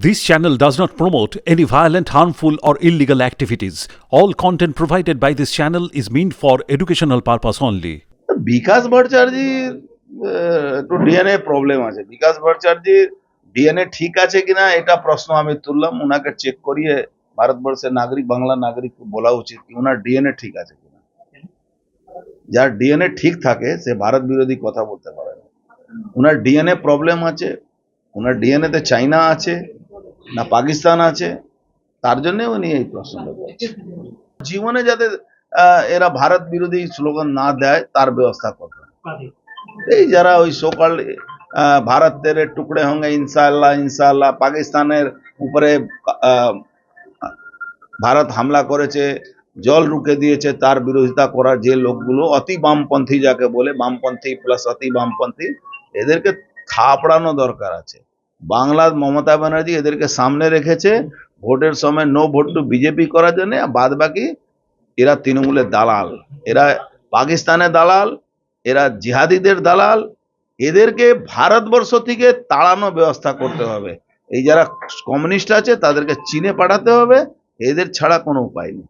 This channel does not promote any violent, harmful, or illegal activities. All content provided by this channel is meant for educational purpose only. বিকাশ ভট্টাচার্যির আহ, একটু DNA problem আছে বিকাশ ভট্টাচার্যির DNA ঠিক আছে কিনা এটা প্রশ্ন আমি তুললাম ওনাকে চেক করিয়ে ভারতবর্ষের নাগরিক বাংলা নাগরিক বলা উচিত কি ওনার ডিএনএ ঠিক আছে কিনা যার ডিএনএ ঠিক থাকে সে ভারত বিরোধী কথা বলতে পারে ওনার ডিএনএ প্রবলেম আছে ওনার ডিএনএ তে চাইনা আছে না পাকিস্তান আছে তার জন্য উনি এই প্রশ্নটা করছেন জীবনে যাতে এরা ভারত বিরোধী স্লোগান না দেয় তার ব্যবস্থা করবে এই যারা ওই সকাল ভারতের তেরে টুকড়ে হোঙ্গে ইনশাআল্লাহ ইনশাআল্লাহ পাকিস্তানের উপরে আহ, ভারত হামলা করেছে জল রুকে দিয়েছে তার বিরোধিতা করার যে লোকগুলো অতি বামপন্থী যাকে বলে বামপন্থী প্লাস অতি বামপন্থী এদেরকে থাপড়ানো দরকার আছে। বাংলার মমতা ব্যানার্জি এদেরকে সামনে রেখেছে। ভোটের সময় নো ভোট টু বিজেপি করার জন্য বাদ বাকি এরা তৃণমূলের দালাল। এরা পাকিস্তানের দালাল, এরা জিহাদিদের দালাল। এদেরকে ভারতবর্ষ থেকে তাড়ানোর ব্যবস্থা করতে হবে। এই যারা কমিউনিস্ট আছে, তাদেরকে চীনে পাঠাতে হবে। এদের ছাড়া কোনো উপায় নেই।